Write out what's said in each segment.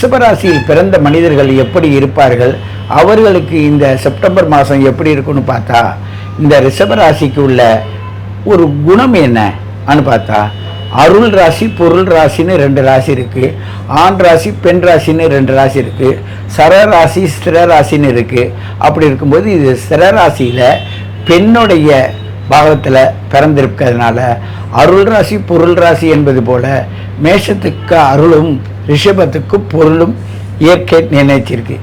ரிஷபராசியில் பிறந்த மனிதர்கள் எப்படி இருப்பார்கள்? அவர்களுக்கு இந்த செப்டம்பர் மாதம் எப்படி இருக்குன்னு பார்த்தா இந்த ரிஷபராசிக்கு உள்ள ஒரு குணம் என்னன்னு பார்த்தா அருள் ராசி பொருள் ராசின்னு ரெண்டு ராசி இருக்குது ஆண் ராசி பெண் ராசின்னு ரெண்டு ராசி இருக்குது சர ராசி இருக்குது அப்படி இருக்கும்போது இது ஸ்திரராசியில் பெண்ணுடைய பாகத்தில் பிறந்திருக்கிறதுனால அருள் ராசி பொருள் ராசி என்பது போல மேஷத்துக்கு அருளும் ரிஷபத்துக்கு பொருளும் இயற்கை நிர்ணயிச்சிருக்கு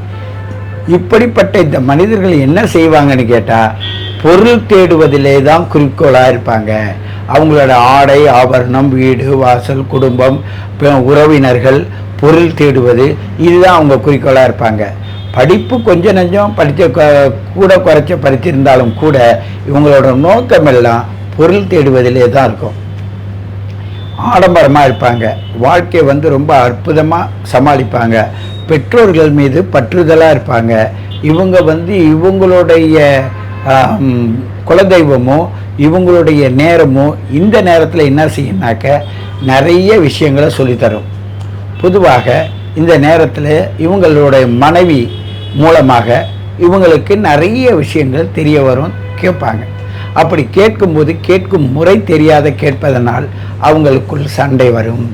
இப்படிப்பட்ட இந்த மனிதர்கள் என்ன செய்வாங்கன்னு கேட்டால் பொருள் தேடுவதிலே தான் குறிக்கோளாக இருப்பாங்க. அவங்களோட ஆடை ஆபரணம் வீடு வாசல் குடும்பம் உறவினர்கள் பொருள் தேடுவது இதுதான் அவங்க குறிக்கோளாக இருப்பாங்க. படிப்பு கொஞ்சம் நஞ்சம் படித்த கூட குறைச்ச படித்திருந்தாலும் கூட இவங்களோட நோக்கமெல்லாம் பொருள் தேடுவதிலே தான் இருக்கும். ஆடம்பரமாக இருப்பாங்க. வாழ்க்கை வந்து ரொம்ப அற்புதமாக சமாளிப்பாங்க. பெற்றோர்கள் மீது பற்றுதலாக இருப்பாங்க. இவங்க வந்து இவங்களுடைய குலதெய்வமோ இவங்களுடைய நேரமோ இந்த நேரத்தில் என்ன செய்யணாக்க நிறைய விஷயங்களை சொல்லித்தரும். பொதுவாக இந்த நேரத்தில் இவங்களுடைய மனைவி மூலமாக இவங்களுக்கு நிறைய விஷயங்கள் தெரிய வரும் கேட்பாங்க. அப்படி கேட்கும்போது கேட்கும் முறை தெரியாத கேட்பதனால் அவங்களுக்குள் சண்டை வரும்.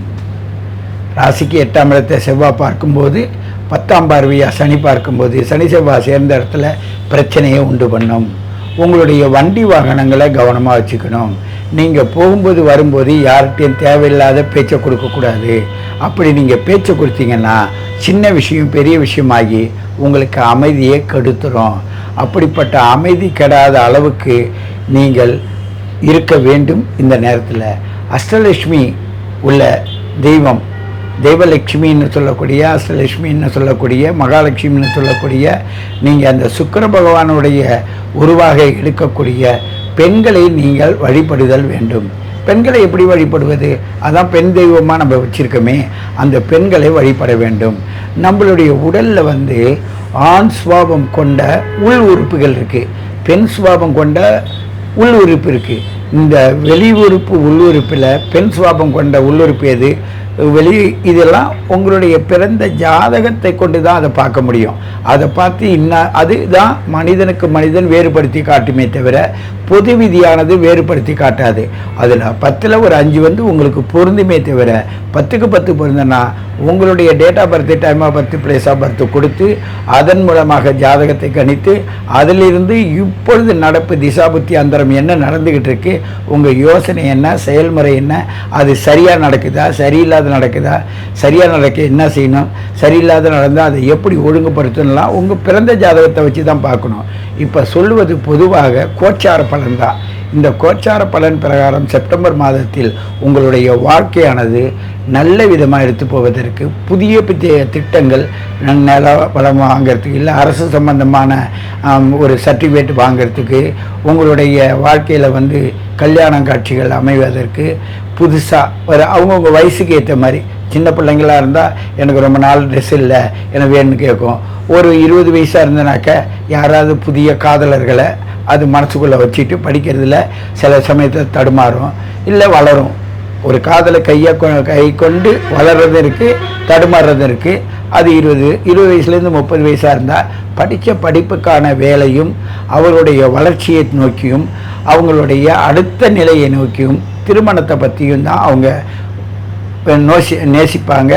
ராசிக்கு எட்டாம் இடத்தை செவ்வாய் பார்க்கும்போது பத்தாம் பார்வையா சனி பார்க்கும்போது சனி செவ்வாய் சேர்ந்த இடத்துல பிரச்சனையை உண்டு பண்ணும். உங்களுடைய வண்டி வாகனங்களை கவனமாக வச்சுக்கணும். நீங்கள் போகும்போது வரும்போது யார்கிட்டையும் தேவையில்லாத பேச்சை கொடுக்கக்கூடாது அப்படி நீங்கள் பேச்சை கொடுத்தீங்கன்னா சின்ன விஷயம் பெரிய விஷயமாகி உங்களுக்கு அமைதியை கெடுத்துரும். அப்படிப்பட்ட அமைதி கெடாத அளவுக்கு நீங்கள் இருக்க வேண்டும் இந்த நேரத்தில். அஷ்டலட்சுமி உள்ள தெய்வம் தெய்வலட்சுமின்னு சொல்லக்கூடிய அஷ்டலட்சுமின்னு சொல்லக்கூடிய மகாலட்சுமின்னு சொல்லக்கூடிய நீங்கள் அந்த சுக்கர பகவானுடைய உருவாக எடுக்கக்கூடிய பெண்களை நீங்கள் வழிபடுதல் வேண்டும். பெண்களை எப்படி வழிபடுவது? அதான் பெண் தெய்வமாக நம்ம வச்சுருக்கோமே அந்த பெண்களை வழிபட வேண்டும். நம்மளுடைய உடலில் வந்து ஆண் சுவாபம் கொண்ட உள் உறுப்புகள் இருக்குது பெண் சுவாபம் கொண்ட உள் உறுப்பு இந்த வெளி உறுப்பு உள்ளுறுப்பில் பெண் சுவாபம் கொண்ட உள்ளுறுப்பு எது? வெளி இதெல்லாம் உங்களுடைய பிறந்த ஜாதகத்தை கொண்டு தான் அதை பார்க்க முடியும். அதை பார்த்து இன்ன அதுதான் மனிதனுக்கு மனிதன் வேறுபடுத்தி காட்டுமே தவிர பொது விதியானது வேறுபடுத்தி காட்டாது. அதில் பத்தில் ஒரு அஞ்சு வந்து உங்களுக்கு பொருந்துமே தவிர பத்துக்கு பத்து பொருந்தனா உங்களுடைய date of birth time of birth place of birth கொடுத்து அதன் மூலமாக ஜாதகத்தை கணித்து அதிலிருந்து இப்பொழுது நடப்பு திசாபுத்தி அந்தரம் என்ன நடந்துக்கிட்டு இருக்கு உங்கள் யோசனை என்ன செயல்முறை என்ன அது சரியாக நடக்குதா சரியில்லாத நடக்குதா? சரியாக நடக்க என்ன செய்யணும்? சரியில்லாத நடந்தால் அதை எப்படி ஒழுங்குபடுத்தணும்லாம் உங்கள் பிறந்த ஜாதகத்தை வச்சு தான் பார்க்கணும். இப்போ சொல்லுவது பொதுவாக கோச்சார பலன் தான். இந்த கோச்சார பலன் பிரகாரம் செப்டம்பர் மாதத்தில் உங்களுடைய வாழ்க்கையானது நல்ல விதமாக எடுத்து போவதற்கு புதிய புதிய திட்டங்கள் ந- நில வாங்கிறதுக்கு இல்லை அரசு சம்பந்தமான ஒரு சர்டிஃபிகேட் வாங்கிறதுக்கு உங்களுடைய வாழ்க்கையில் வந்து கல்யாண காட்சிகள் அமைவதற்கு புதுசாக ஒரு அவங்கவுங்க வயசுக்கு ஏற்ற மாதிரி சின்ன பிள்ளைங்களாக இருந்தால் எனக்கு ரொம்ப நாள் ட்ரெஸ் இல்லை எனக்கு வேணும்னு கேட்கும் ஒரு இருபது வயசாக இருந்தனாக்க யாராவது புதிய காதலர்களை அது மனசுக்குள்ளே வச்சுட்டு படிக்கிறதுல சில சமயத்தில் தடுமாறும் இல்லை வளரும். ஒரு காதலை கையை கொ- கை கொண்டு வளர்றதும் இருக்குது தடுமாறுறதும் இருக்குது அது இருபது இருபது வயசுலேருந்து முப்பது வயசாக இருந்தால் படித்த படிப்புக்கான வேலையும் அவருடைய வளர்ச்சியை நோக்கியும் அவங்களுடைய அடுத்த நிலையை நோக்கியும் திருமணத்தை பற்றியும் தான் அவங்க நோசி நேசிப்பாங்க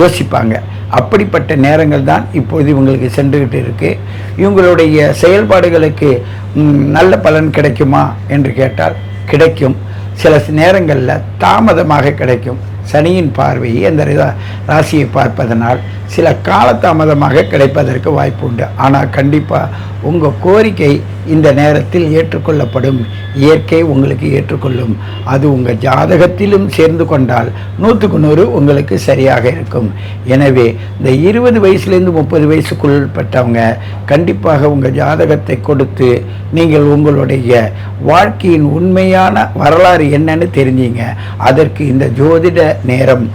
யோசிப்பாங்க. அப்படிப்பட்ட நேரங்கள் தான் இப்பொழுது இவங்களுக்கு சென்றுக்கிட்டு இருக்குது இவங்களுடைய செயல்பாடுகளுக்கு நல்ல பலன் கிடைக்குமா என்று கேட்டால் கிடைக்கும். சில நேரங்களில் தாமதமாக கிடைக்கும். சனியின் பார்வையை அந்த ராசியை பார்ப்பதனால் சில காலதாமதமாக கிடைப்பதற்கு வாய்ப்பு உண்டு ஆனால் கண்டிப்பாக உங்கள் கோரிக்கை இந்த நேரத்தில் ஏற்றுக்கொள்ளப்படும். இயற்கை உங்களுக்கு ஏற்றுக்கொள்ளும். அது உங்கள் ஜாதகத்திலும் சேர்ந்து கொண்டால் நூற்றுக்கு நூறு உங்களுக்கு சரியாக இருக்கும். எனவே இந்த இருபது வயசுலேருந்து முப்பது வயசுக்குள் பட்டவங்க கண்டிப்பாக உங்கள் ஜாதகத்தை கொடுத்து நீங்கள் உங்களுடைய வாழ்க்கையின் உண்மையான வரலாறு என்னன்னு தெரிஞ்சீங்க. அதற்கு இந்த ஜோதிட நேரம்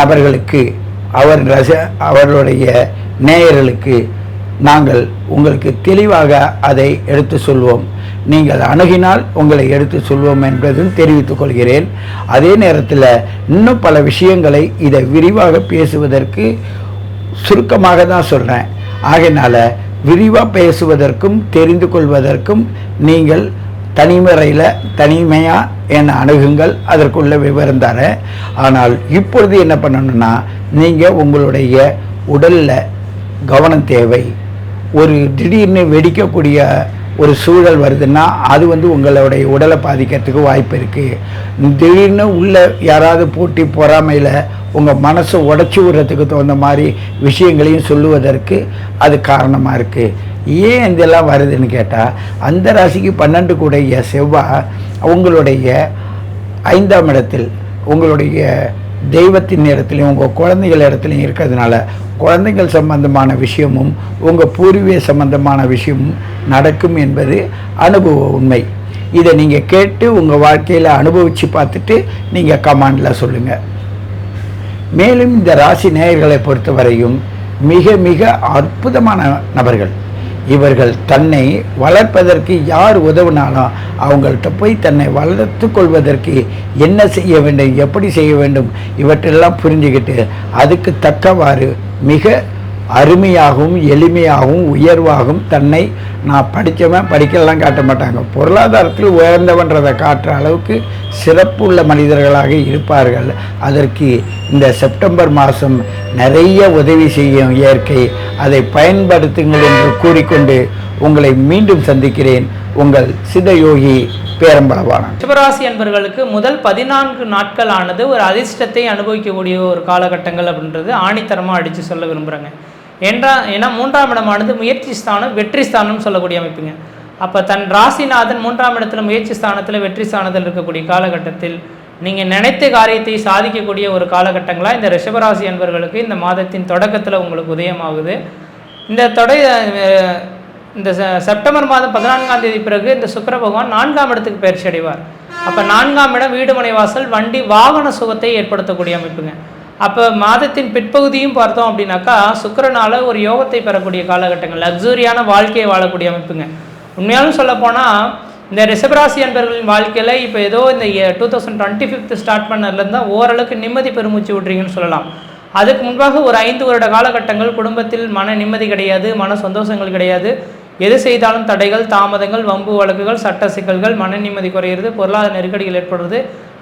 நபர்களுக்கு அவர் ரச அவருடைய நேயர்களுக்கு நாங்கள் உங்களுக்கு தெளிவாக அதை எடுத்து சொல்வோம். நீங்கள் அணுகினால் உங்களை எடுத்து சொல்வோம் என்பதும் தெரிவித்துக் கொள்கிறேன். அதே நேரத்தில் இன்னும் பல விஷயங்களை இதை விரிவாக பேசுவதற்கு சுருக்கமாக தான் சொல்கிறேன் ஆகையினால் விரிவாக பேசுவதற்கும் தெரிந்து கொள்வதற்கும் நீங்கள் தனிமுறையில் தனிமையாக என்னை அணுகுங்கள் அதற்குள்ள விவரம் தரேன். ஆனால் இப்பொழுது என்ன பண்ணணும்னா நீங்கள் உங்களுடைய உடலில் கவனம் தேவை. ஒரு திடீர்னு வெடிக்கக்கூடிய ஒரு சூழல் வருதுன்னா அது வந்து உங்களுடைய உடலை பாதிக்கிறதுக்கு வாய்ப்பு இருக்குது திடீர்னு உள்ள யாராவது போட்டி பொறாமையில் உங்கள் மனசை உடச்சி விடுறதுக்கு தகுந்த மாதிரி விஷயங்களையும் சொல்லுவதற்கு அது காரணமாக இருக்குது ஏன் இதெல்லாம் வருதுன்னு கேட்டால் அந்த ராசிக்கு பன்னெண்டு கூடைய செவ்வாய் உங்களுடைய ஐந்தாம் இடத்தில் உங்களுடைய தெய்வத்தின் இடத்துலையும் உங்கள் குழந்தைகள் இடத்துலையும் இருக்கிறதுனால குழந்தைகள் சம்பந்தமான விஷயமும் உங்கள் பூர்வீக சம்பந்தமான விஷயமும் நடக்கும் என்பது அனுபவ உண்மை. இதை நீங்கள் கேட்டு உங்கள் வாழ்க்கையில் அனுபவித்து பார்த்துட்டு நீங்கள் கமாண்டில் சொல்லுங்கள் மேலும் இந்த ராசி நேயர்களை பொறுத்தவரையும் மிக மிக அற்புதமான நபர்கள். இவர்கள் தன்னை வளர்ப்பதற்கு யார் உதவினாலும் அவங்கள்ட்ட போய் தன்னை வளர்த்து கொள்வதற்கு என்ன செய்ய வேண்டும் எப்படி செய்ய வேண்டும் இவற்றெல்லாம் புரிஞ்சுக்கிட்டு அதுக்கு தக்கவாறு மிக அருமையாகவும் எளிமையாகவும் உயர்வாகவும் தன்னை நான் படித்தவன் படிக்கலாம் காட்ட மாட்டாங்க. பொருளாதாரத்தில் உயர்ந்தவன்றதை காட்டுற அளவுக்கு சிறப்பு உள்ள மனிதர்களாக இருப்பார்கள். அதற்கு இந்த செப்டம்பர் மாதம் நிறைய உதவி செய்யும் இயற்கை. அதை பயன்படுத்துங்கள் என்று கூறிக்கொண்டு உங்களை மீண்டும் சந்திக்கிறேன். உங்கள் சிதயோகி பேரம்பளவான சிவராசி என்பவர்களுக்கு முதல் பதினான்கு நாட்கள் ஆனது ஒரு அதிர்ஷ்டத்தை அனுபவிக்கக்கூடிய ஒரு காலகட்டங்கள் அப்படின்றது ஆணித்தரமாக அடித்து சொல்ல விரும்புகிறேங்க என்றா ஏன்னா மூன்றாம் இடமானது முயற்சி ஸ்தானம் வெற்றி ஸ்தானம்னு சொல்லக்கூடிய அமைப்புங்க. அப்போ தன் ராசிநாதன் மூன்றாம் இடத்துல முயற்சி ஸ்தானத்தில் வெற்றி ஸ்தானத்தில் இருக்கக்கூடிய காலகட்டத்தில் நீங்கள் நினைத்த காரியத்தை சாதிக்கக்கூடிய ஒரு காலகட்டங்களாக இந்த ரிஷபராசி என்பவர்களுக்கு இந்த மாதத்தின் தொடக்கத்தில் உங்களுக்கு உதயமாகுது. இந்த தொடை இந்த செப்டம்பர் மாதம் பதினான்காம் தேதி பிறகு இந்த சுக்கர பகவான் நான்காம் இடத்துக்கு பயிற்சி அடைவார். அப்போ நான்காம் இடம் வீடுமனை வாசல் வண்டி வாகன சுகத்தை ஏற்படுத்தக்கூடிய அமைப்புங்க. அப்போ மாதத்தின் பிற்பகுதியும் பார்த்தோம் அப்படின்னாக்கா சுக்கரனால் ஒரு யோகத்தை பெறக்கூடிய காலகட்டங்கள் லக்ஸூரியான வாழ்க்கையை வாழக்கூடிய அமைப்புங்க. உண்மையாலும் சொல்லப்போனால் இந்த ரிஷபராசி அன்பர்களின் வாழ்க்கையில் இப்போ ஏதோ இந்த two thousand twenty fifth start பண்ணதுலேருந்து தான் ஓரளவுக்கு நிம்மதி பெருமூச்சு விட்றீங்கன்னு சொல்லலாம். அதுக்கு முன்பாக ஒரு ஐந்து வருட காலகட்டங்கள் குடும்பத்தில் மன நிம்மதி கிடையாது மன சந்தோஷங்கள் கிடையாது. எது செய்தாலும் தடைகள் தாமதங்கள் வம்பு வழக்குகள் சட்ட சிக்கல்கள் மன நிம்மதி குறையிறது பொருளாதார நெருக்கடிகள் ஏற்படுறது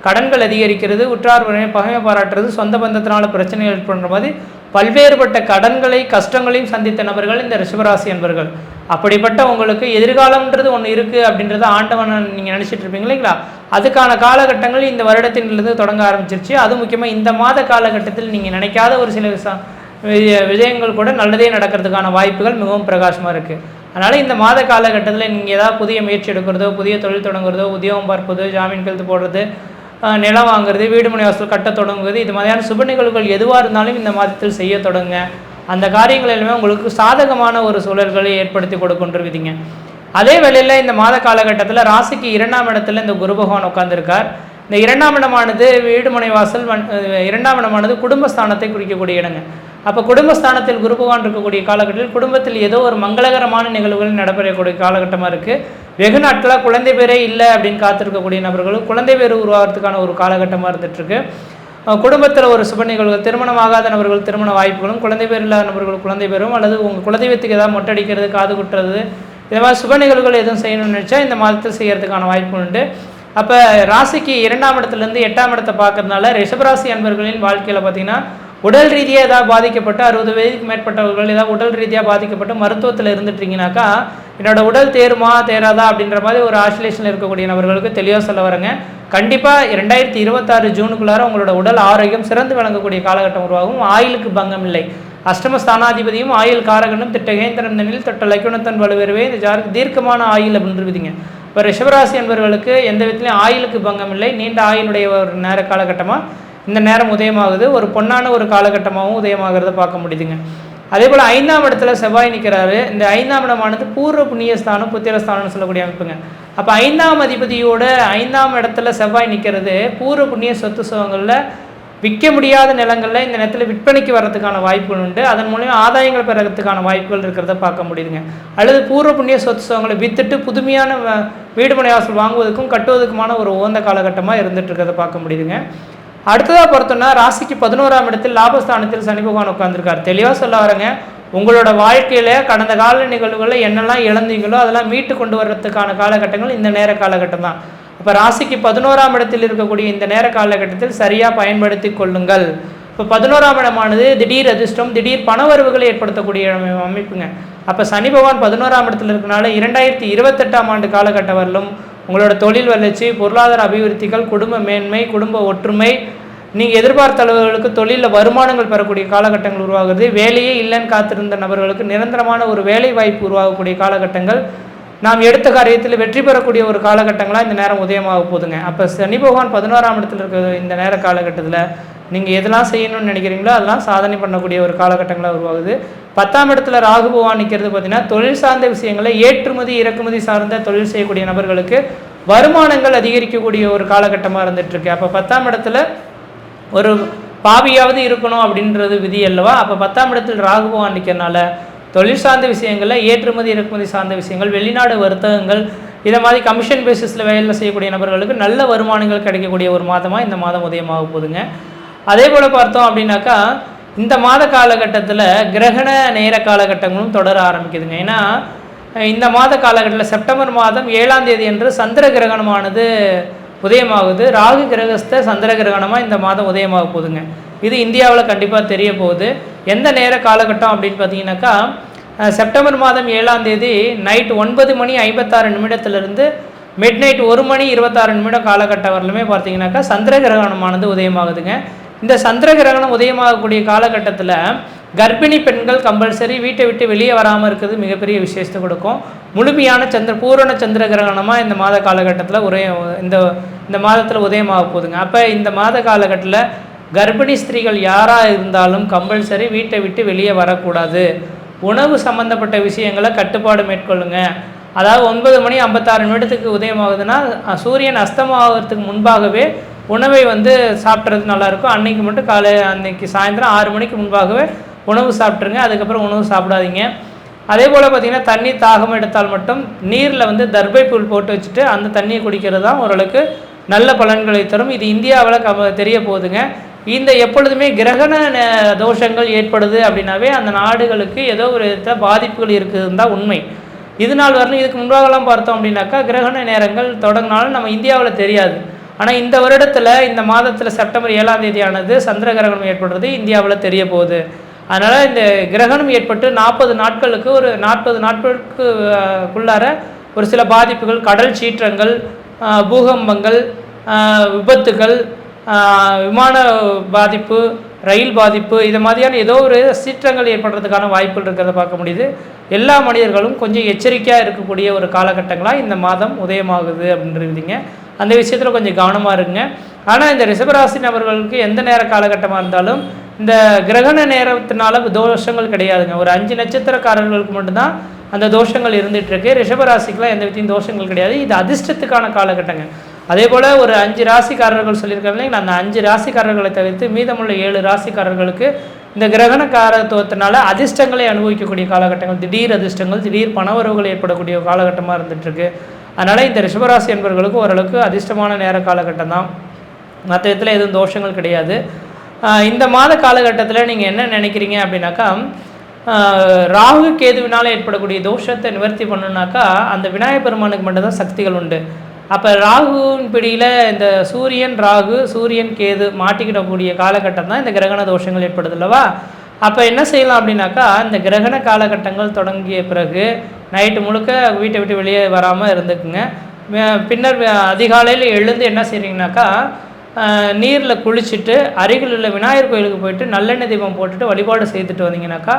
கடன்கள் அதிகரிக்கிறது உற்றார் உறவினை பகைமை பாராட்டுறது சொந்த பந்தத்தினால பிரச்சனைகள் ஏற்படுற மாதிரி பல்வேறுபட்ட கடன்களை கஷ்டங்களையும் சந்தித்த நபர்கள் இந்த ரிஷபராசி என்பர்கள். அப்படிப்பட்ட உங்களுக்கு எதிர்காலம்ன்றது ஒன்று இருக்குது அப்படின்றத ஆண்டவன் நீங்கள் நினச்சிட்டு இருப்பீங்க இல்லைங்களா? அதுக்கான காலகட்டங்கள் இந்த வருடத்திலிருந்து தொடங்க ஆரம்பிச்சிருச்சு. அது முக்கியமாக இந்த மாத காலகட்டத்தில் நீங்கள் நினைக்காத ஒரு சில விஷயங்கள் கூட நல்லதே நடக்கிறதுக்கான வாய்ப்புகள் மிகவும் பிரகாசமாக இருக்குது அதனால் இந்த மாத காலகட்டத்தில் நீங்கள் ஏதாவது புதிய முயற்சி எடுக்கிறதோ புதிய தொழில் தொடங்குறதோ உத்தியோகம் பார்ப்பதோ ஜாமீன் கழுத்து போடுறது நிலம் வாங்குறது வீடு மனை வாசல் கட்ட தொடங்குவது இது மாதிரியான சுப நிகழ்வுகள் எதுவாக இருந்தாலும் இந்த மாதத்தில் செய்ய தொடங்க. அந்த காரியங்கள் எல்லாமே உங்களுக்கு சாதகமான ஒரு சூழல்களை ஏற்படுத்தி கொடுக்கொண்டிருக்குதுங்க. அதே வேளையில் இந்த மாத காலகட்டத்தில் ராசிக்கு இரண்டாம் இடத்துல இந்த குரு பகவான் உட்காந்துருக்கார் இந்த இரண்டாம் இடமானது வீடு மனை வாசல் வன்- இரண்டாம் இடமானது குடும்பஸ்தானத்தை குறிக்கக்கூடிய இடங்க. அப்போ குடும்பஸ்தானத்தில் குரு பகவான் இருக்கக்கூடிய காலகட்டத்தில் குடும்பத்தில் ஏதோ ஒரு மங்களகரமான நிகழ்வுகள் நடைபெறக்கூடிய காலகட்டமாக இருக்குது வெகு நாட்களாக குழந்தை பேரே இல்லை அப்படின்னு காத்திருக்கக்கூடிய நபர்களும் குழந்தை பேர் உருவாகிறதுக்கான ஒரு காலகட்டமாக இருந்துகிட்ருக்கு குடும்பத்தில் ஒரு சுப நிகழ்வுகள் திருமணம் ஆகாத நபர்கள் திருமண வாய்ப்புகளும் குழந்தை பேர் இல்லாத நபர்கள் குழந்தை பேரும் அல்லது உங்கள் குலதெய்வத்துக்கு ஏதாவது மொட்டை அடிக்கிறது காது குட்டுறது இது மாதிரி சுப நிகழ்வுகள் எதுவும் செய்யணும்னு நினச்சா இந்த மாதத்தில் செய்கிறதுக்கான வாய்ப்பு உண்டு. அப்போ ராசிக்கு இரண்டாம் இடத்துலேருந்து எட்டாம் இடத்தை பார்க்கறதுனால ரிஷபராசி அன்பர்களின் வாழ்க்கையில் பார்த்தீங்கன்னா உடல் ரீதியாக ஏதாவது பாதிக்கப்பட்டு அறுபது வயதுக்கு மேற்பட்டவர்கள் ஏதாவது உடல் ரீதியாக பாதிக்கப்பட்டு மருத்துவத்தில் இருந்துட்டீங்கனாக்கா என்னோட உடல் தேருமா தேராதா அப்படின்ற மாதிரி ஒரு ஆசிலேஷனில் இருக்கக்கூடிய நபர்களுக்கு தெளிவாக சொல்ல வரேங்க. கண்டிப்பாக ரெண்டாயிரத்தி இருபத்தாறு ஜூனுக்குள்ளார உங்களோட உடல் ஆரோக்கியம் சிறந்து விளங்கக்கூடிய காலகட்டம் உருவாகும். ஆயுளுக்கு பங்கம் இல்லை. அஷ்டம ஸ்தானாதிபதியும் ஆயுள் காரகனும் திட்டகேந்திரன் தனில் தொட்ட லக்குணத்தன் வலுவருவே இந்த ஜாருக்கு தீர்க்கமான ஆயுள் அப்படின்றதுங்க இப்போ ரிஷபராசி என்பவர்களுக்கு எந்த விதத்துலையும் ஆயுளுக்கு பங்கம் இல்லை. நீண்ட ஆயுளுடைய ஒரு நேர காலகட்டமாக இந்த நேரம் உதயமாகுது. ஒரு பொன்னான ஒரு காலகட்டமாகவும் உதயமாகிறத பார்க்க முடியுதுங்க. அதே போல் ஐந்தாம் இடத்துல செவ்வாய் நிற்கிறாரு இந்த ஐந்தாம் இடமானது பூர்வ புண்ணியஸ்தானம் புத்திரஸ்தானம்னு சொல்லக்கூடிய அமைப்புங்க. அப்போ ஐந்தாம் அதிபதியோட ஐந்தாம் இடத்துல செவ்வாய் நிற்கிறது பூர்வ புண்ணிய சொத்து சுகங்களில் விற்க முடியாத நிலங்களில் இந்த நேரத்தில் விற்பனைக்கு வர்றதுக்கான வாய்ப்புகள் உண்டு. அதன் மூலியம் ஆதாயங்கள் பெறத்துக்கான வாய்ப்புகள் இருக்கிறத பார்க்க முடியுதுங்க. அல்லது பூர்வ புண்ணிய சொத்து சுகங்களை வித்துட்டு புதுமையான வ- வீடு மனை வாசல் வாங்குவதற்கும் கட்டுவதற்குமான ஒரு உகந்த காலகட்டமாக இருந்துட்டு இருக்கிறத பார்க்க முடியுதுங்க. அடுத்ததாக பார்த்தோம்னா ராசிக்கு பதினோராம் இடத்தில் லாபஸ்தானத்தில் சனி பகவான் உட்காந்துருக்கார் தெளிவாக சொல்ல வரேங்க. உங்களோட வாழ்க்கையில் கடந்த கால நிகழ்வுகளில் என்னெல்லாம் இழந்தீங்களோ அதெல்லாம் மீட்டு கொண்டு வர்றதுக்கான காலகட்டங்கள் இந்த நேர காலகட்டம் தான். இப்போ ராசிக்கு பதினோராம் இடத்தில் இருக்கக்கூடிய இந்த நேர காலகட்டத்தில் சரியாக பயன்படுத்தி கொள்ளுங்கள். இப்போ பதினோராம் இடமானது திடீர் அதிர்ஷ்டம் திடீர் பணவரவுகளை ஏற்படுத்தக்கூடிய அமைப்புங்க. அப்போ சனி பகவான் பதினோராம் இடத்துல இருக்கனால இரண்டாயிரத்தி இருபத்தெட்டாம் ஆண்டு காலகட்டம் வரலும் உங்களோட தொழில் வளர்ச்சி பொருளாதார அபிவிருத்திகள் குடும்ப மேன்மை குடும்ப ஒற்றுமை நீங்கள் எதிர்பார்த்த அளவுகளுக்கு தொழிலில் வருமானங்கள் பெறக்கூடிய காலகட்டங்கள் உருவாகுது. வேலையே இல்லைன்னு காத்திருந்த நபர்களுக்கு நிரந்தரமான ஒரு வேலை வாய்ப்பு உருவாகக்கூடிய காலகட்டங்கள். நாம் எடுத்த காரியத்தில் வெற்றி பெறக்கூடிய ஒரு காலகட்டங்களாக இந்த நேரம் உதயமாக போகுதுங்க. அப்போ சனி பகவான் பதினோராம் இடத்துல இருக்கிற இந்த நேர காலகட்டத்தில் நீங்கள் எதெல்லாம் செய்யணும்னு நினைக்கிறீங்களோ அதெல்லாம் சாதனை பண்ணக்கூடிய ஒரு காலகட்டங்களாக உருவாகுது. பத்தாம் இடத்துல ராகு பகவான் நிற்கிறது பார்த்தீங்கன்னா தொழில் சார்ந்த விஷயங்களை ஏற்றுமதி இறக்குமதி சார்ந்த தொழில் செய்யக்கூடிய நபர்களுக்கு வருமானங்கள் அதிகரிக்கக்கூடிய ஒரு காலகட்டமாக இருந்துகிட்ருக்கு அப்போ பத்தாம் இடத்துல ஒரு பாவியாவது இருக்கணும் அப்படின்றது விதி அல்லவா? அப்போ பத்தாம் இடத்தில் ராகு பகவான் நிற்கிறனால தொழில் சார்ந்த விஷயங்களில் ஏற்றுமதி இறக்குமதி சார்ந்த விஷயங்கள் வெளிநாடு வர்த்தகங்கள் இதை மாதிரி கமிஷன் பேசிஸில் வேலை செய்யக்கூடிய நபர்களுக்கு நல்ல வருமானங்கள் கிடைக்கக்கூடிய ஒரு மாதமாக இந்த மாதம் உதயமாக போகுதுங்க. அதே போல் பார்த்தோம் அப்படின்னாக்கா இந்த மாத காலகட்டத்தில் கிரகண நேர காலகட்டங்களும் தொடர ஆரம்பிக்குதுங்க. ஏன்னா இந்த மாத காலகட்டத்தில் செப்டம்பர் மாதம் ஏழாம் தேதி என்று சந்திர கிரகணமானது உதயமாகுது. ராகு கிரகஸ்த சந்திர கிரகணமாக இந்த மாதம் உதயமாக போகுதுங்க. இது இந்தியாவில் கண்டிப்பாக தெரிய போகுது. எந்த நேர காலகட்டம் அப்படின்னு பார்த்தீங்கன்னாக்கா செப்டம்பர் மாதம் ஏழாம் தேதி நைட் ஒன்பது மணி ஐம்பத்தாறு நிமிடத்திலிருந்து மிட் நைட் ஒரு மணி இருபத்தாறு நிமிடம் காலகட்டம் வரலுமே பார்த்தீங்கன்னாக்கா சந்திர கிரகணமானது உதயமாகுதுங்க. இந்த சந்திர கிரகணம் உதயமாகக்கூடிய காலகட்டத்தில் கர்ப்பிணி பெண்கள் கம்பல்சரி வீட்டை விட்டு வெளியே வராமல் இருக்கிறது மிகப்பெரிய விசேஷத்தை கொடுக்கும். முழுமையான சந்திர பூரண சந்திர கிரகணமாக இந்த மாத காலகட்டத்தில் உரைய இந்த இந்த மாதத்தில் உதயமாக போகுதுங்க. அப்போ இந்த மாத காலகட்டத்தில் கர்ப்பிணி ஸ்திரீகள் யாராக இருந்தாலும் கம்பல்சரி வீட்டை விட்டு வெளியே வரக்கூடாது. உணவு சம்பந்தப்பட்ட விஷயங்களை கட்டுப்பாடு மேற்கொள்ளுங்க. அதாவது ஒன்பது மணி ஐம்பத்தாறு நிமிடத்துக்கு உதயமாகுதுன்னா சூரியன் அஸ்தமாகிறதுக்கு முன்பாகவே உணவை வந்து சாப்பிட்றது நல்லாயிருக்கும். அன்னைக்கு மட்டும் காலை அன்னைக்கு சாயந்தரம் ஆறு மணிக்கு முன்பாகவே உணவு சாப்பிட்ருங்க அதுக்கப்புறம் உணவு சாப்பிடாதீங்க. அதே போல் பார்த்தீங்கன்னா தண்ணி தாகம் எடுத்தால் மட்டும் நீரில் வந்து தர்பை புல் போட்டு வச்சுட்டு அந்த தண்ணியை குடிக்கிறது தான் ஓரளவுக்கு நல்ல பலன்களை தரும். இது இந்தியாவில் க தெரிய போகுதுங்க. இந்த எப்பொழுதுமே கிரகண தோஷங்கள் ஏற்படுது அப்படின்னாவே அந்த நாடுகளுக்கு ஏதோ ஒரு விதத்துல பாதிப்புகள் இருக்குதுன்னு தான் உண்மை. இது நாள் வரலும் இதுக்கு முன்பாகலாம் பார்த்தோம் அப்படின்னாக்கா கிரகண நேரங்கள் தொடங்கினாலும் நம்ம இந்தியாவில் தெரியாது. ஆனால் இந்த வருடத்தில் இந்த மாதத்தில் செப்டம்பர் ஏழாம் தேதியானது சந்திர கிரகணம் ஏற்படுறது இந்தியாவில் தெரிய போகுது. அதனால் இந்த கிரகணம் ஏற்பட்டு நாற்பது நாட்களுக்கு ஒரு நாற்பது நாட்களுக்கு ஒரு சில பாதிப்புகள் கடல் சீற்றங்கள் பூகம்பங்கள் விபத்துகள் விமான பாதிப்பு ரயில் பாதிப்பு இது மாதிரியான ஏதோ ஒரு சீற்றங்கள் ஏற்படுறதுக்கான வாய்ப்புகள் இருக்கிறத பார்க்க முடியுது. எல்லா மனிதர்களும் கொஞ்சம் எச்சரிக்கையாக இருக்கக்கூடிய ஒரு காலகட்டங்களாக இந்த மாதம் உதயமாகுது அப்படின்றதுங்க அந்த விஷயத்தில் கொஞ்சம் கவனமாக இருங்க. ஆனால் இந்த ரிஷபராசி நபர்களுக்கு எந்த நேர காலகட்டமாக இருந்தாலும் இந்த கிரகண நேரத்தினால தோஷங்கள் கிடையாதுங்க. ஒரு அஞ்சு நட்சத்திரக்காரர்களுக்கு மட்டும்தான் அந்த தோஷங்கள் இருந்துகிட்ருக்கு ரிஷபராசிக்கெலாம் எந்த விதத்தையும் தோஷங்கள் கிடையாது. இது அதிர்ஷ்டத்துக்கான காலகட்டங்க. அதே போல் ஒரு அஞ்சு ராசிக்காரர்கள் சொல்லியிருக்காங்க அந்த அஞ்சு ராசிக்காரர்களை தவிர்த்து மீதமுள்ள ஏழு ராசிக்காரர்களுக்கு இந்த கிரகண காரத்துவத்தினால அதிர்ஷ்டங்களை அனுபவிக்கக்கூடிய காலகட்டங்கள் திடீர் அதிர்ஷ்டங்கள் திடீர் பணவரவுகள் ஏற்படக்கூடிய காலகட்டமாக இருந்துகிட்ருக்கு அதனால் இந்த ரிஷபராசி என்பவர்களுக்கு ஓரளவுக்கு அதிர்ஷ்டமான நேர காலகட்டம் தான் மற்ற இடத்துல எதுவும் தோஷங்கள் கிடையாது. இந்த மாத காலகட்டத்தில் நீங்கள் என்ன நினைக்கிறீங்க அப்படின்னாக்கா ராகு கேதுவினால் ஏற்படக்கூடிய தோஷத்தை நிவர்த்தி பண்ணணுனாக்கா அந்த விநாயகப் பெருமானுக்கு மட்டும்தான் சக்திகள் உண்டு. அப்போ ராகுவின் பிடியில் இந்த சூரியன் ராகு சூரியன் கேது மாட்டிக்கிடக்கூடிய காலகட்டம் தான் இந்த கிரகண தோஷங்கள் ஏற்படுது அல்லவா? அப்போ என்ன செய்யலாம் அப்படின்னாக்கா இந்த கிரகண காலகட்டங்கள் தொடங்கிய பிறகு நைட்டு முழுக்க வீட்டை விட்டு வெளியே வராமல் இருந்துக்குங்க. பின்னர் அதிகாலையில் எழுந்து என்ன செய்கிறீங்கனாக்கா நீரில் குளிச்சுட்டு அருகில் உள்ள விநாயகர் கோயிலுக்கு போயிட்டு நல்லெண்ணெய் தீபம் போட்டுட்டு வழிபாடு செய்துட்டு வந்தீங்கன்னாக்கா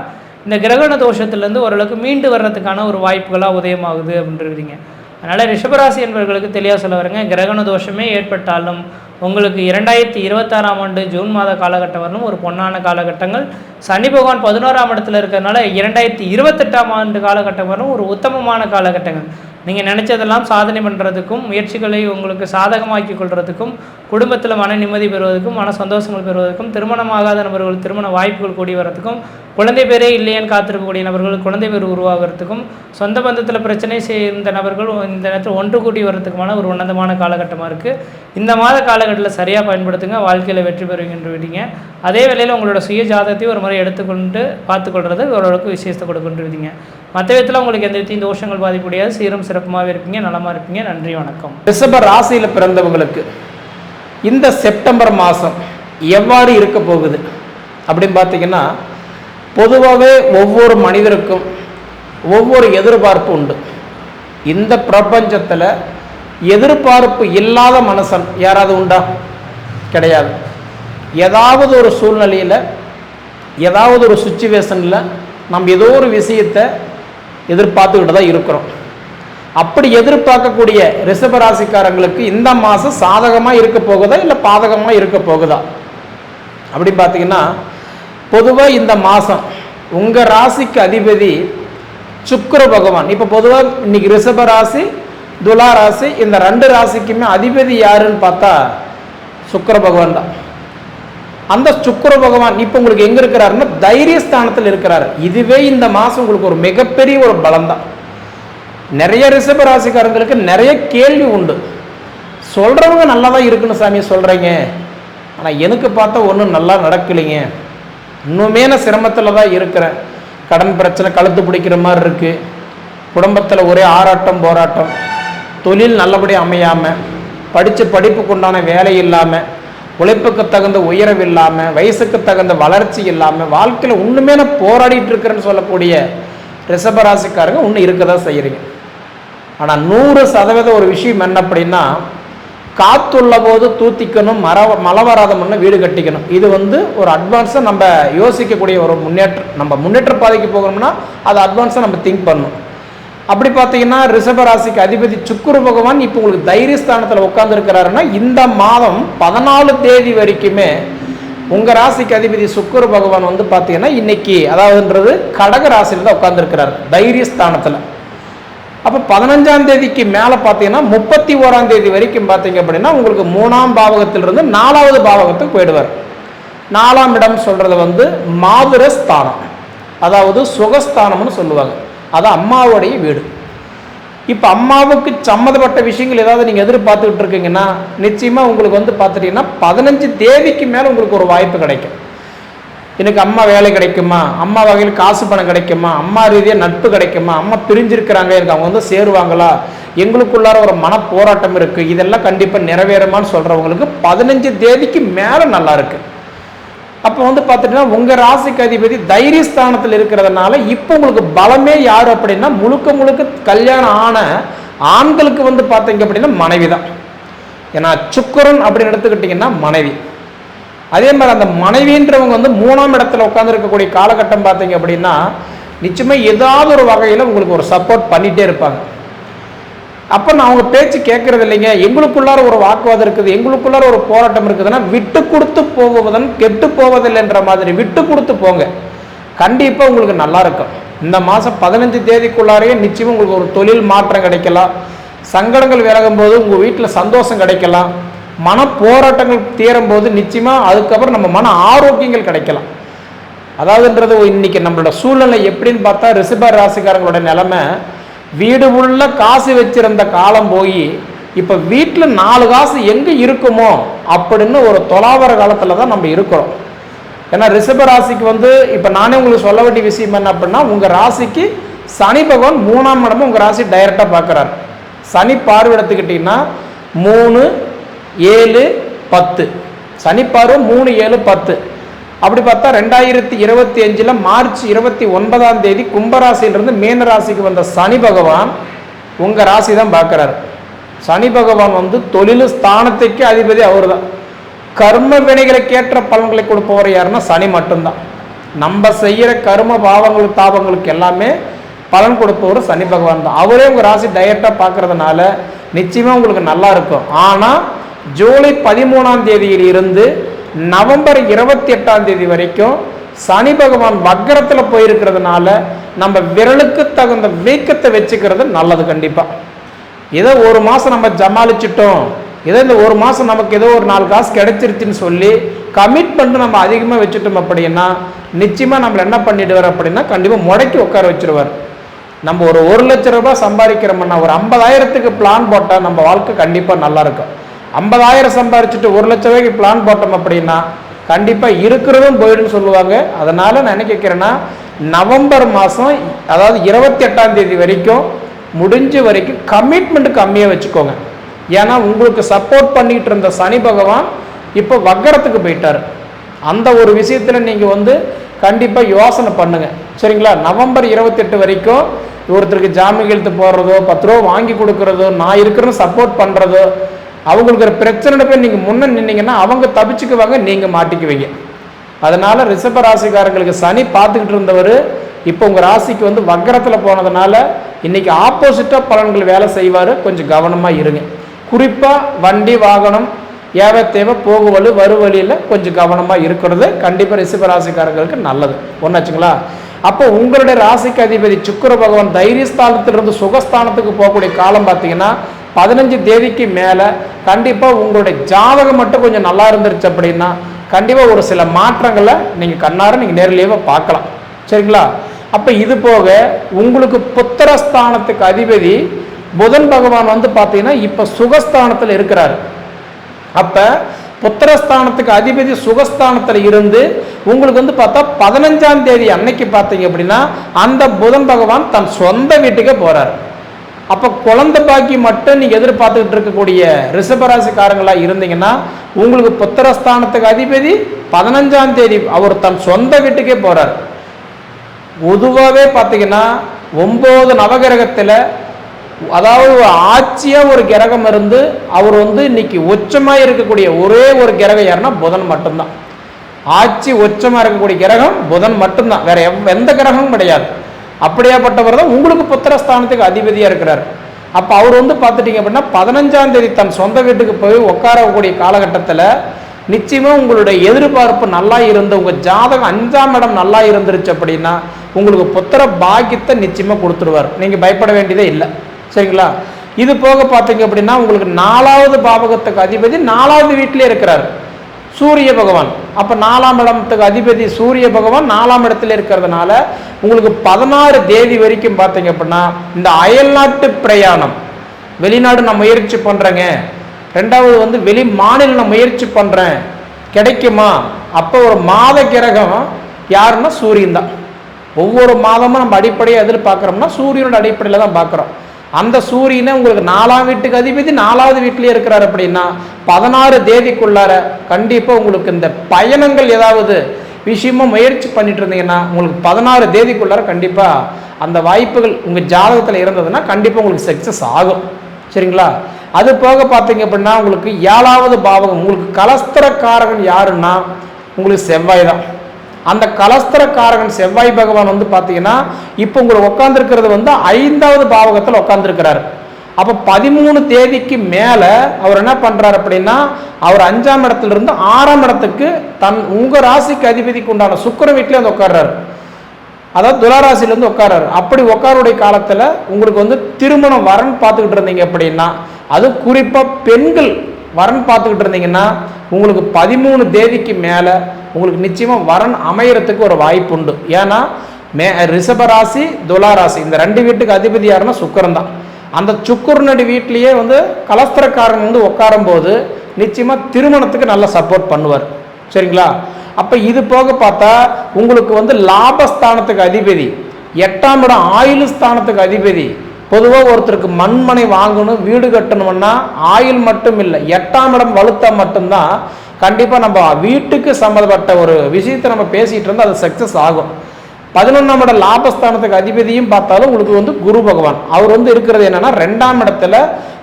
இந்த கிரகண தோஷத்துலேருந்து ஓரளவுக்கு மீண்டு வர்றதுக்கான ஒரு வாய்ப்புகளாக உதயமாகுது அப்படின்றீங்க. அதனால் ரிஷபராசி என்பவர்களுக்கு தெளிவாக சொல்ல வரேங்க. கிரகண தோஷமே ஏற்பட்டாலும் உங்களுக்கு இரண்டாயிரத்தி இருபத்தாறாம் ஆண்டு ஜூன் மாத காலகட்டம் வரணும் ஒரு பொன்னான காலகட்டங்கள். சனி பகவான் பதினோராம் இடத்துல இருக்கிறதுனால இரண்டாயிரத்தி இருபத்தெட்டாம் ஆண்டு காலகட்டம் வரணும் ஒரு உத்தமமான காலகட்டங்கள். நீங்கள் நினச்சதெல்லாம் சாதனை பண்ணுறதுக்கும் முயற்சிகளை உங்களுக்கு சாதகமாக்கி கொள்வதுக்கும் குடும்பத்தில் மன நிம்மதி பெறுவதற்கும் மன சந்தோஷங்கள் பெறுவதற்கும் திருமணமாகாத நபர்கள் திருமண வாய்ப்புகள் கூடி வரதுக்கும் குழந்தை பேரே இல்லையேன்னு காத்திருக்கக்கூடிய நபர்கள் குழந்தை பேர் உருவாகிறதுக்கும் சொந்த பந்தத்தில் பிரச்சனை செய்த நபர்கள் இந்த நேரத்தில் ஒன்று கூடி வர்றதுக்குமான ஒரு உன்னதமான காலகட்டமாக இருக்குது இந்த மாத காலகட்டத்தில் சரியாக பயன்படுத்துங்க வாழ்க்கையில் வெற்றி பெறுவீங்கன்னு விட்டீங்க. அதே வேளையில் உங்களோட சுய ஜாதகத்தையும் ஒரு முறை எடுத்துக்கொண்டு பார்த்துக்கொள்றது ஓரளவுக்கு விசேஷத்தை கொடுக்குன்னு விதிங்க மற்ற விதத்தில் உங்களுக்கு எந்த விதத்தையும் தோஷங்கள் பாதிப்படையாது சீரும் சிறப்புமாகவே இருப்பீங்க நலமாக இருப்பீங்க. நன்றி வணக்கம். ரிஷப ராசியில் பிறந்தவங்களுக்கு இந்த செப்டம்பர் மாதம் எவ்வாறு இருக்க போகுது? அப்படின்னு பார்த்தீங்கன்னா பொதுவாகவே ஒவ்வொரு மனிதருக்கும் ஒவ்வொரு எதிர்பார்ப்பு உண்டு. இந்த பிரபஞ்சத்தில் எதிர்பார்ப்பு இல்லாத மனுஷன் யாராவது உண்டா? கிடையாது. ஏதாவது ஒரு சூழ்நிலையில் ஏதாவது ஒரு சுச்சுவேஷனில் நம்ம ஏதோ ஒரு விஷயத்தை எதிர்பார்த்துக்கிட்டு தான் இருக்கிறோம். அப்படி எதிர்பார்க்கக்கூடிய ரிஷபராசிக்காரங்களுக்கு இந்த மாதம் சாதகமாக இருக்க போகுதா இல்லை பாதகமாக இருக்க போகுதா? அப்படி பார்த்தீங்கன்னா பொதுவாக இந்த மாதம் உங்கள் ராசிக்கு அதிபதி சுக்கர பகவான். இப்போ பொதுவாக இன்னைக்கு ரிஷப ராசி துலா ராசி இந்த ரெண்டு ராசிக்குமே அதிபதி யாருன்னு பார்த்தா சுக்கர பகவான் தான். அந்த சுக்கர பகவான் இப்போ உங்களுக்கு எங்கே இருக்கிறாருன்னா தைரியஸ்தானத்தில் இருக்கிறாரு. இதுவே இந்த மாதம் உங்களுக்கு ஒரு மிகப்பெரிய ஒரு பலம் தான். நிறைய ரிஷப ராசிக்காரங்களுக்கு நிறைய கேள்வி உண்டு. சொல்கிறவங்க நல்லா தான் இருக்குன்னு சாமி சொல்கிறீங்க ஆனால் எனக்கு பார்த்தா ஒன்றும் நல்லா நடக்கலைங்க. இன்னுமே நான் சிரமத்தில் தான் இருக்கிறேன். கடன் பிரச்சனை கழுத்து பிடிக்கிற மாதிரி இருக்குது குடும்பத்தில் ஒரே ஆராட்டம் போராட்டம். தொழில் நல்லபடியாக அமையாமல் படித்த படிப்புக்கு உண்டான வேலை இல்லாமல் உழைப்புக்கு தகுந்த உயரம் இல்லாமல் வயசுக்கு தகுந்த வளர்ச்சி இல்லாமல் வாழ்க்கையில் ஒன்றுமே நான் போராடிட்டு இருக்கிறேன்னு சொல்லக்கூடிய ரிஷபராசிக்காரங்க இன்னும் இருக்க தான் செய்கிறீங்க ஆனால் நூறு சதவீதம் ஒரு விஷயம் என்ன அப்படின்னா காத்துள்ள போது தூத்திக்கணும் மர மழை வராத வீடு கட்டிக்கணும். இது வந்து ஒரு அட்வான்ஸாக நம்ம யோசிக்கக்கூடிய ஒரு முன்னேற்றம் நம்ம முன்னேற்ற பாதைக்கு போகணும்னா அதை அட்வான்ஸாக நம்ம திங்க் பண்ணணும். அப்படி பார்த்தீங்கன்னா ரிஷப ராசிக்கு அதிபதி சுக்குரு பகவான் இப்போ உங்களுக்கு தைரியஸ்தானத்தில் உட்காந்துருக்கிறாருன்னா இந்த மாதம் பதினாலு தேதி வரைக்குமே உங்கள் ராசிக்கு அதிபதி சுக்குரு பகவான் வந்து பார்த்தீங்கன்னா இன்னைக்கு அதாவதுன்றது கடக ராசியில் தான் உட்காந்துருக்கிறார் தைரியஸ்தானத்தில். அப்போ பதினஞ்சாம் தேதிக்கு மேலே பார்த்தீங்கன்னா முப்பத்தி ஓராம் தேதி வரைக்கும் பார்த்தீங்க அப்படின்னா உங்களுக்கு மூணாம் பாவகத்திலிருந்து நாலாவது பாவகத்துக்கு போயிடுவார். நாலாம் இடம் சொல்கிறது வந்து மாதுர ஸ்தானம். அதாவது சுகஸ்தானம்னு சொல்லுவாங்க. அது அம்மாவுடைய வீடு. இப்போ அம்மாவுக்கு சம்மந்தப்பட்ட விஷயங்கள் ஏதாவது நீங்கள் எதிர்பார்த்துக்கிட்டு இருக்கீங்கன்னா நிச்சயமாக உங்களுக்கு வந்து பார்த்துட்டீங்கன்னா பதினஞ்சு தேதிக்கு மேலே உங்களுக்கு ஒரு வாய்ப்பு கிடைக்கும். எனக்கு அம்மா வேலை கிடைக்குமா? அம்மா வகையில் காசு பணம் கிடைக்குமா? அம்மா ரீதியாக நட்பு கிடைக்குமா? அம்மா பிரிஞ்சிருக்கிறாங்க எனக்கு அவங்க வந்து சேருவாங்களா? எங்களுக்குள்ளார ஒரு மன போராட்டம் இருக்குது இதெல்லாம் கண்டிப்பாக நிறைவேறுமான்னு சொல்கிறவங்களுக்கு பதினஞ்சு தேதிக்கு மேலே நல்லா இருக்கு. அப்போ வந்து பார்த்துட்டீங்கன்னா உங்கள் ராசிக்கு அதிபதி தைரியஸ்தானத்தில் இருக்கிறதுனால இப்போ உங்களுக்கு பலமே யார் அப்படின்னா முழுக்க முழுக்க கல்யாணம் ஆன ஆண்களுக்கு வந்து பார்த்தீங்க அப்படின்னா மனைவி தான் ஏன்னா சுக்கரன் அப்படின்னு எடுத்துக்கிட்டிங்கன்னா மனைவி. அதே மாதிரி அந்த மனைவின்றவங்க வந்து மூணாம் இடத்துல உட்காந்துருக்கக்கூடிய காலகட்டம் பார்த்தீங்க அப்படின்னா நிச்சயமாக ஏதாவது ஒரு வகையில் உங்களுக்கு ஒரு சப்போர்ட் பண்ணிகிட்டே இருப்பாங்க. அப்போ நான் அவங்க பேச்சு கேட்கறது இல்லைங்க. எங்களுக்குள்ளார ஒரு வாக்குவாதம் இருக்குது. எங்களுக்குள்ளார ஒரு போராட்டம் இருக்குதுன்னா விட்டு கொடுத்து போவதன் கெட்டு போவதில்லைன்ற மாதிரி விட்டு கொடுத்து போங்க. கண்டிப்பாக உங்களுக்கு நல்லா இருக்கும். இந்த மாதம் பதினஞ்சு தேதிக்குள்ளாரையே நிச்சயம் உங்களுக்கு ஒரு தொழில் மாற்றம் கிடைக்கலாம். சங்கடங்கள் விலகும் போது உங்கள் வீட்டில் சந்தோஷம் கிடைக்கலாம். மன போராட்டங்கள் தீரும் போது நிச்சயமாக அதுக்கப்புறம் நம்ம மன ஆரோக்கியங்கள் கிடைக்கலாம். அதாவதுன்றது இன்னைக்கு நம்மளோட சூழ்நிலை எப்படின்னு பார்த்தா ரிஷப ராசிக்காரங்களோட நிலைமை வீடு உள்ள காசு வச்சிருந்த காலம் போய் இப்போ வீட்டில் நாலு காசு எங்கே இருக்குமோ அப்படின்னு ஒரு தொலாவர காலத்தில் தான் நம்ம இருக்கிறோம். ஏன்னா ரிஷப ராசிக்கு வந்து இப்போ நானே உங்களுக்கு சொல்ல வேண்டிய விஷயம் என்ன அப்படின்னா உங்கள் ராசிக்கு சனி பகவான் மூணாம் இடமும் உங்கள் ராசி டைரெக்டாக பார்க்குறாரு. சனி பார்வை எடுத்துக்கிட்டிங்கன்னா மூணு ஏழு பத்து. சனி மூணு ஏழு பத்து. அப்படி பார்த்தா ரெண்டாயிரத்தி இருபத்தி அஞ்சில் மார்ச் இருபத்தி ஒன்பதாம் தேதி கும்பராசியிலிருந்து மீன ராசிக்கு வந்த சனி பகவான் உங்கள் ராசி தான் பார்க்குறாரு. சனி பகவான் வந்து தொழில் ஸ்தானத்துக்கு அதிபதி அவர் தான் கர்ம வினைகளுக்கேற்ற பலன்களை கொடுப்பவர் யாருன்னா சனி மட்டும்தான். நம்ம செய்கிற கர்ம பாவங்கள் தாபங்களுக்கு எல்லாமே பலன் கொடுப்பவர் சனி பகவான் தான் அவரே உங்கள் ராசி டைரெக்டாக பார்க்குறதுனால நிச்சயமாக உங்களுக்கு நல்லா இருக்கும். ஆனால் ஜூலை பதிமூணாம் தேதியில் இருந்து நவம்பர் இருபத்தி எட்டாம் தேதி வரைக்கும் சனி பகவான் வக்கரத்தில் போயிருக்கிறதுனால நம்ம விரலுக்கு தகுந்த வீக்கத்தை வச்சுக்கிறது நல்லது கண்டிப்பாக ஏதோ ஒரு மாதம் நம்ம ஜமாளிச்சிட்டோம் ஏதோ இந்த ஒரு மாதம் நமக்கு ஏதோ ஒரு நாலு காசு கிடைச்சிருச்சுன்னு சொல்லி கமிட்மெண்ட் நம்ம அதிகமாக வச்சுட்டோம் அப்படின்னா நிச்சயமாக நம்மளை என்ன பண்ணிடுவார் அப்படின்னா கண்டிப்பாக முடக்கி உட்கார வச்சிருவார். நம்ம ஒரு ஒரு லட்ச ரூபாய் சம்பாதிக்கிறோம்னா ஒரு ஐம்பதாயிரத்துக்கு பிளான் போட்டால் நம்ம வாழ்க்கை கண்டிப்பாக நல்லாயிருக்கும் ஐம்பதாயிரம் சம்பாரிச்சுட்டு ஒரு லட்ச ரூபாய்க்கு பிளான் போட்டோம் அப்படின்னா கண்டிப்பாக இருக்கிறதும் போயிடுன்னு சொல்லுவாங்க. அதனால் நான் என்ன கேட்குறேன்னா நவம்பர் மாதம் அதாவது இருபத்தி எட்டாம் தேதி வரைக்கும் முடிஞ்ச வரைக்கும் கமிட்மெண்ட் கம்மியாக வச்சுக்கோங்க. ஏன்னா உங்களுக்கு சப்போர்ட் பண்ணிக்கிட்டு இருந்த சனி பகவான் இப்போ வக்கரத்துக்கு போயிட்டார். அந்த ஒரு விஷயத்தில் நீங்கள் வந்து கண்டிப்பாக யோசனை பண்ணுங்க. சரிங்களா? நவம்பர் இருபத்தெட்டு வரைக்கும் ஒருத்தருக்கு ஜாமீன் எழுத்து போடுறதோ பத்து ரூபா வாங்கி கொடுக்குறதோ நான் இருக்கிறேன்னு சப்போர்ட் பண்ணுறதோ அவங்களுக்கு ஒரு பிரச்சனை போய் நீங்கள் முன்ன நின்னீங்கன்னா அவங்க தப்பிச்சுக்குவாங்க நீங்கள் மாட்டிக்குவீங்க. அதனால் ரிஷப ராசிக்காரங்களுக்கு சனி பார்த்துக்கிட்டு இருந்தவர் இப்போ உங்கள் ராசிக்கு வந்து வக்கரத்தில் போனதுனால இன்றைக்கி ஆப்போசிட்டாக பலன்கள் வேலை செய்வார் கொஞ்சம் கவனமாக இருங்க. குறிப்பாக வண்டி வாகனம் ஏவை தேவை போகுவழி வருவழியில் கொஞ்சம் கவனமாக இருக்கிறது கண்டிப்பாக ரிஷப ராசிக்காரங்களுக்கு நல்லது. ஒன்றாச்சுங்களா அப்போ உங்களுடைய ராசிக்கு அதிபதி சுக்கர பகவான் தைரியஸ்தானத்திலிருந்து சுகஸ்தானத்துக்கு போகக்கூடிய காலம் பார்த்தீங்கன்னா பதினஞ்சு தேதிக்கு மேலே கண்டிப்பாக உங்களுடைய ஜாதகம் மட்டும் கொஞ்சம் நல்லா இருந்துருச்சு அப்படின்னா கண்டிப்பாக ஒரு சில மாற்றங்களை நீங்கள் கண்ணார நீங்கள் நேரிலேயே பார்க்கலாம். சரிங்களா? அப்போ இது போக உங்களுக்கு புத்திரஸ்தானத்துக்கு அதிபதி புதன் பகவான் வந்து பார்த்தீங்கன்னா இப்போ சுகஸ்தானத்தில் இருக்கிறார். அப்போ புத்திரஸ்தானத்துக்கு அதிபதி சுகஸ்தானத்தில் இருந்து உங்களுக்கு வந்து பார்த்தா பதினஞ்சாம் தேதி அன்னைக்கு பார்த்தீங்க அப்படின்னா அந்த புதன் பகவான் தன் சொந்த வீட்டுக்கே போகிறார் அப்போ குழந்தை பாக்கி மட்டும் நீங்கள் எதிர்பார்த்துக்கிட்டு இருக்கக்கூடிய ரிஷபராசிக்காரங்களாக இருந்தீங்கன்னா உங்களுக்கு புத்திரஸ்தானத்துக்கு அதிபதி பதினஞ்சாம் தேதி அவர் தன் சொந்த வீட்டுக்கே போறார். பொதுவாகவே பார்த்தீங்கன்னா ஒம்பது நவகிரகத்தில் அதாவது ஆட்சியாக ஒரு கிரகம் இருந்து அவர் வந்து இன்னைக்கு உச்சமாக இருக்கக்கூடிய ஒரே ஒரு கிரகம் யாருன்னா புதன் மட்டும்தான். ஆட்சி உச்சமாக இருக்கக்கூடிய கிரகம் புதன் மட்டும்தான். வேற எந்த கிரகமும் கிடையாது. அப்படியாப்பட்டவர் தான் உங்களுக்கு புத்திரஸ்தானத்துக்கு அதிபதியாக இருக்கிறார். அப்போ அவர் வந்து பார்த்துட்டீங்க அப்படின்னா பதினஞ்சாம் தேதி தன் சொந்த வீட்டுக்கு போய் உட்காரக்கூடிய காலகட்டத்தில் நிச்சயமாக உங்களுடைய எதிர்பார்ப்பு நல்லா இருந்து உங்கள் ஜாதகம் அஞ்சாம் இடம் நல்லா இருந்துருச்சு அப்படின்னா உங்களுக்கு புத்திர பாக்கியத்தை நிச்சயமாக கொடுத்துருவார். நீங்கள் பயப்பட வேண்டியதே இல்லை. சரிங்களா? இது போக பார்த்தீங்க அப்படின்னா உங்களுக்கு நாலாவது பாவகத்துக்கு அதிபதி நாலாவது வீட்டிலே இருக்கிறார். சூரிய பகவான். அப்போ நாலாம் இடத்துக்கு அதிபதி சூரிய பகவான் நாலாம் இடத்துல இருக்கிறதுனால உங்களுக்கு பதினாறு தேதி வரைக்கும் பார்த்தீங்க அப்படின்னா இந்த அயல்நாட்டு பிரயாணம். வெளிநாடு நான் முயற்சி பண்ணுறேங்க ரெண்டாவது வந்து வெளி மாநிலம் நான் முயற்சி பண்ணுறேன் கிடைக்குமா? அப்போ ஒரு மாத கிரகம் யாருன்னா சூரியன் தான். ஒவ்வொரு மாதமும் நம்ம அடிப்படையை எதிர்பார்க்குறோம்னா சூரியனோட அடிப்படையில் தான் பார்க்குறோம். அந்த சூரியனை உங்களுக்கு நாலாம் வீட்டுக்கு அதிபதி நாலாவது வீட்டிலேயே இருக்கிறார் அப்படின்னா பதினாறு தேதிக்குள்ளார கண்டிப்பாக உங்களுக்கு இந்த பயணங்கள் ஏதாவது விஷயமா முயற்சி பண்ணிட்டு இருந்தீங்கன்னா உங்களுக்கு பதினாறு தேதிக்குள்ளார கண்டிப்பாக அந்த வாய்ப்புகள் உங்கள் ஜாதகத்தில் இருந்ததுன்னா கண்டிப்பாக உங்களுக்கு சக்ஸஸ் ஆகும். சரிங்களா? அது போக பார்த்தீங்க அப்படின்னா உங்களுக்கு ஏழாவது பாவகம் உங்களுக்கு கலஸ்திரக்காரகன் யாருன்னா உங்களுக்கு செவ்வாய் தான். அந்த கலஸ்திரக்காரகன் செவ்வாய் பகவான் வந்து பார்த்தீங்கன்னா இப்போ உங்களை உட்காந்துருக்கிறது வந்து ஐந்தாவது பாவகத்தில் உட்காந்துருக்கிறார் அப்போ பதிமூணு தேதிக்கு மேலே அவர் என்ன பண்ணுறாரு அப்படின்னா அவர் அஞ்சாம் இடத்துல இருந்து ஆறாம் இடத்துக்கு தன் உங்கள் ராசிக்கு அதிபதிக்கு உண்டான சுக்கிர வீட்டிலே வந்து உட்காடுறாரு அதாவது துளாராசிலேருந்து உட்காராரு அப்படி உட்காருடைய காலத்தில் உங்களுக்கு வந்து திருமணம் வரன்னு பார்த்துக்கிட்டு இருந்தீங்க அப்படின்னா அது குறிப்பாக பெண்கள் வரன் பார்த்துக்கிட்டு இருந்தீங்கன்னா உங்களுக்கு பதிமூணு தேதிக்கு மேலே உங்களுக்கு நிச்சயமாக வரன் அமையறதுக்கு ஒரு வாய்ப்பு உண்டு. ஏன்னா மே ரிஷபராசி துலாராசி இந்த ரெண்டு வீட்டுக்கு அதிபதி யாருன்னா சுக்கரன் தான். அந்த சுக்கரனுடைய வீட்லேயே வந்து கலஸ்திரக்காரன் வந்து உட்காரும்போது நிச்சயமாக திருமணத்துக்கு நல்லா சப்போர்ட் பண்ணுவார். சரிங்களா? அப்போ இது போக பார்த்தா உங்களுக்கு வந்து லாபஸ்தானத்துக்கு அதிபதி எட்டாம் இடம் ஆயுள் ஸ்தானத்துக்கு அதிபதி பொதுவாக ஒருத்தருக்கு மண்மனை வாங்கணும் வீடு கட்டணும்னா ஆயுள் மட்டும் இல்லை எட்டாம் இடம் வலுத்தா மட்டும்தான் கண்டிப்பாக நம்ம வீட்டுக்கு சம்மந்தப்பட்ட ஒரு விஷயத்தை நம்ம பேசிகிட்டு இருந்தால் அது சக்ஸஸ் ஆகும். பதினொன்றாம் இடம் லாபஸ்தானத்துக்கு அதிபதியும் பார்த்தாலும் உங்களுக்கு வந்து குரு பகவான். அவர் வந்து இருக்கிறது என்னென்னா ரெண்டாம் இடத்துல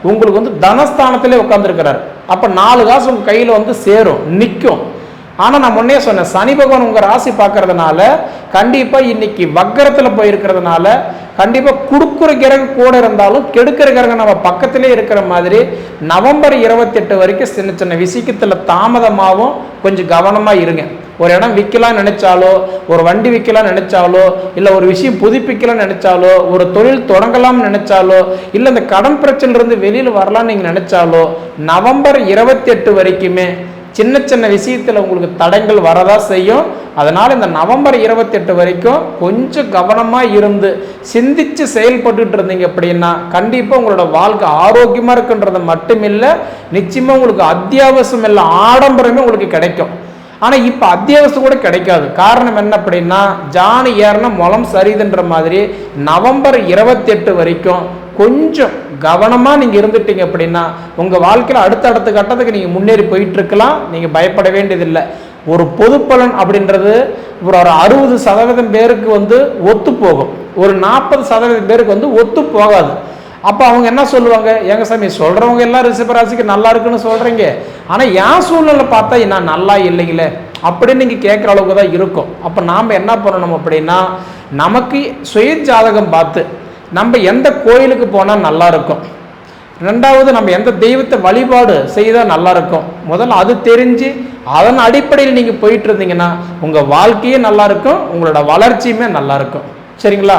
உங்களுக்கு வந்து தனஸ்தானத்திலே உட்காந்துருக்கிறார் அப்போ நாலு காசு உங்கள் கையில் வந்து சேரும் நிற்கும் ஆனால் நான் முன்னே சொன்னேன் சனி பகவான் உங்கள் ராசி பார்க்கறதுனால கண்டிப்பாக இன்னைக்கு வக்கரத்தில் போயிருக்கிறதுனால கண்டிப்பாக கொடுக்குற கிரகம் கூட இருந்தாலும் கெடுக்கிற கிரகம் நம்ம பக்கத்திலே இருக்கிற மாதிரி நவம்பர் இருபத்தெட்டு வரைக்கும் சின்ன சின்ன விசிக்கத்தில் தாமதமாகவும் கொஞ்சம் கவனமாக இருங்க. ஒரு இடம் விற்கலாம்னு நினைச்சாலோ ஒரு வண்டி விற்கலாம் நினைச்சாலோ இல்லை ஒரு விஷயம் புதுப்பிக்கலாம்னு நினைச்சாலோ ஒரு தொழில் தொடங்கலாம்னு நினைச்சாலோ இல்லை இந்த கடன் பிரச்சனையிலிருந்து வெளியில் வரலாம்னு நீங்கள் நினைச்சாலோ நவம்பர் இருபத்தி எட்டு வரைக்குமே சின்ன சின்ன விஷயத்தில் உங்களுக்கு தடங்கள் வரதா செய்யும். அதனால் இந்த நவம்பர் இருபத்தெட்டு வரைக்கும் கொஞ்சம் கவனமாக இருந்து சிந்தித்து செயல்பட்டுட்டு இருந்தீங்க அப்படின்னா கண்டிப்பாக உங்களோட வாழ்க்கை ஆரோக்கியமாக இருக்குன்றது மட்டுமில்லை நிச்சயமாக உங்களுக்கு அத்தியாவசியம் இல்லை ஆடம்பரமே உங்களுக்கு கிடைக்கும். ஆனால் இப்போ அத்தியாவசியம் கூட கிடைக்காது. காரணம் என்ன அப்படின்னா ஜானு ஏறின முளம் சரிதுன்ற மாதிரி நவம்பர் இருபத்தெட்டு வரைக்கும் கொஞ்சம் கவனமாக நீங்கள் இருந்துட்டீங்க அப்படின்னா உங்கள் வாழ்க்கையில் அடுத்த அடுத்த கட்டத்துக்கு நீங்கள் முன்னேறி போயிட்டு இருக்கலாம் நீங்கள் பயப்பட வேண்டியதில்லை. ஒரு பொது பலன் அப்படின்றது ஒரு ஒரு அறுபது சதவீதம் பேருக்கு வந்து ஒத்து போகும் ஒரு நாற்பது சதவீதம் பேருக்கு வந்து ஒத்து போகாது அப்போ அவங்க என்ன சொல்லுவாங்க? எங்க சாமி சொல்றவங்க எல்லாம் ரிஷபராசிக்கு நல்லா இருக்குன்னு சொல்றீங்க. ஆனால் என் சூழ்நிலை பார்த்தா நான் நல்லா இல்லைங்களே? அப்படின்னு நீங்கள் கேட்குற அளவுக்கு தான் இருக்கும். அப்போ நாம் என்ன பண்ணணும் அப்படின்னா நமக்கு சுய ஜாதகம் பார்த்து நம்ம எந்த கோயிலுக்கு போனால் நல்லா இருக்கும். ரெண்டாவது நம்ம எந்த தெய்வத்தை வழிபாடு செய்தால் நல்லா இருக்கும். முதல்ல அது தெரிஞ்சு அதன் அடிப்படையில் நீங்கள் போயிட்டு இருந்தீங்கன்னா உங்கள் வாழ்க்கையே நல்லா இருக்கும் உங்களோட வளர்ச்சியுமே நல்லா இருக்கும். சரிங்களா?